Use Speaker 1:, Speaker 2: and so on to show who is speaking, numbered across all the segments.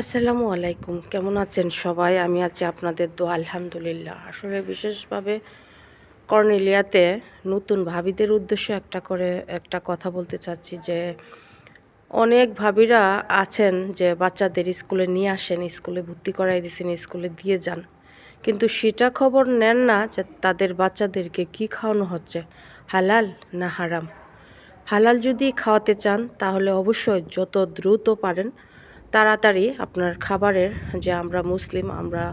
Speaker 1: আসসালামু আলাইকুম। কেমন আছেন সবাই? আমি আছি আপনাদের দো আলহামদুলিল্লাহ। আসলে বিশেষভাবে কর্নেলিয়াতে নতুন ভাবিদের উদ্দেশ্যে একটা করে, একটা কথা বলতে চাচ্ছি যে, অনেক ভাবিরা আছেন যে, বাচ্চাদের স্কুলে নিয়ে আসেন, স্কুলে ভর্তি করাই দিয়েছেন, স্কুলে দিয়ে যান। কিন্তু সেটা খবর নেন না যে, তাদের বাচ্চাদেরকে কি খাওয়ানো হচ্ছে, হালাল না হারাম? হালাল যদি খাওয়াতে চান, তাহলে অবশ্যই যত দ্রুত পারেন তাড়াতাড়ি আপনার খাবারের যে আমরা মুসলিম, আমরা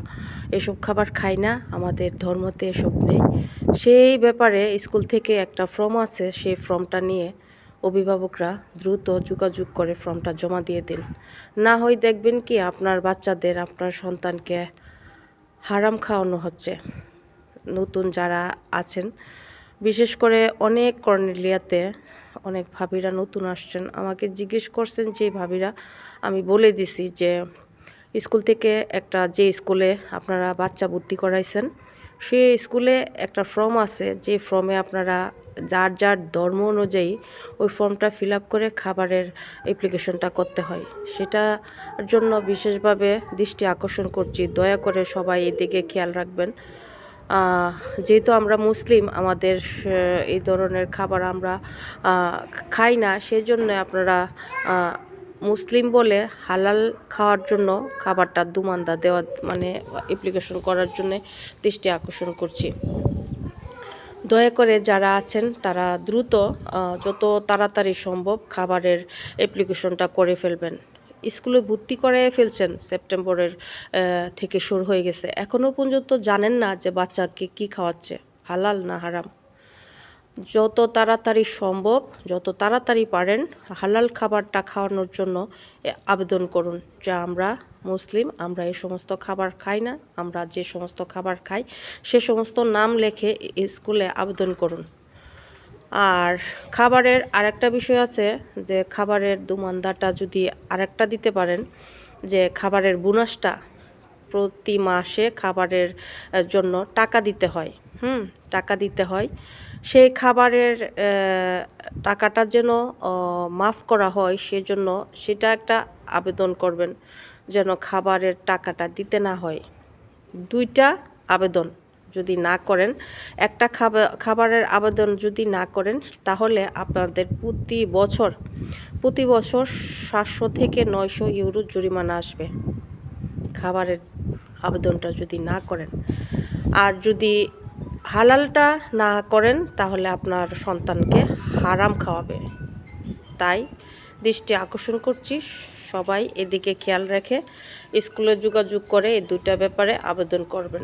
Speaker 1: এসব খাবার খাই না, আমাদের ধর্মতে এসব নেই। সেই ব্যাপারে স্কুল থেকে একটা ফর্ম আছে, সেই ফর্মটা নিয়ে অভিভাবকরা দ্রুত যোগাযোগ করে ফর্মটা জমা দিয়ে দিন। না হয় দেখবেন কি আপনার বাচ্চাদের, আপনার সন্তানকে হারাম খাওয়ানো হচ্ছে। নতুন যারা আছেন, বিশেষ করে অনেক কর্নেলিয়াতে অনেক ভাবিরা নতুন আসছেন। আমাকে জিজ্ঞেস করছেন যে, ভাবিরা, আমি বলে দিছি যে, স্কুল থেকে একটা যে স্কুলে আপনারা বাচ্চা ভর্তি করাইছেন সেই স্কুলে একটা ফর্ম আছে, যে ফর্মে আপনারা যার যার ধর্ম অনুযায়ী ওই ফর্মটা ফিল করে খাবারের অ্যাপ্লিকেশনটা করতে হয়। সেটার জন্য বিশেষভাবে দৃষ্টি আকর্ষণ করছি। দয়া করে সবাই এদিকে খেয়াল রাখবেন। যেহেতু আমরা মুসলিম, আমাদের এই ধরনের খাবার আমরা খাই না সেই জন্য আপনারা মুসলিম বলে হালাল খাওয়ার জন্য খাবারটা দুমান্দা দেওয়া মানে অ্যাপ্লিকেশন করার জন্য দৃষ্টি আকর্ষণ করছি। দয়া করে যারা আছেন, তারা দ্রুত যত তাড়াতাড়ি সম্ভব খাবারের অ্যাপ্লিকেশনটা করে ফেলবেন। স্কুলে ভর্তি করে ফেলছেন, সেপ্টেম্বরের থেকে শুরু হয়ে গেছে। এখনও পর্যন্ত জানেন না যে বাচ্চাকে কি খাওয়াচ্ছে, হালাল না হারাম। যত তাড়াতাড়ি সম্ভব, যত তাড়াতাড়ি পারেন, হালাল খাবারটা খাওয়ানোর জন্য আবেদন করুন যা আমরা মুসলিম, আমরা এই সমস্ত খাবার খাই না, আমরা যে সমস্ত খাবার খাই, সে সমস্ত নাম লেখে স্কুলে আবেদন করুন। আর খাবারের আরেকটা বিষয় আছে যে খাবারের দুমান্দাটা যদি আরেকটা দিতে পারেন, যে খাবারের বোনাসটা প্রতি মাসে খাবারের জন্য টাকা দিতে হয়, হুম, টাকা দিতে হয়। সেই খাবারের টাকাটা যেন মাফ করা হয় সেজন্য সেটা একটা আবেদন করবেন, যেন খাবারের টাকাটা দিতে না হয়। দুইটা আবেদন। যদি না করেন, একটা খাবার খাবারের আবেদন যদি না করেন, তাহলে আপনাদের প্রতি বছর প্রতি বছর সাতশো থেকে নয়শো ইউরো জরিমানা আসবে। খাবারের আবেদনটা যদি না করেন। আর যদি হালালটা না করেন, তাহলে আপনার সন্তানকে হারাম খাওয়াবে। তাই দৃষ্টি আকর্ষণ করছি সবাই, এদিকে খেয়াল রেখে স্কুলে যোগাযোগ করে এই দুইটা ব্যাপারে আবেদন করবেন।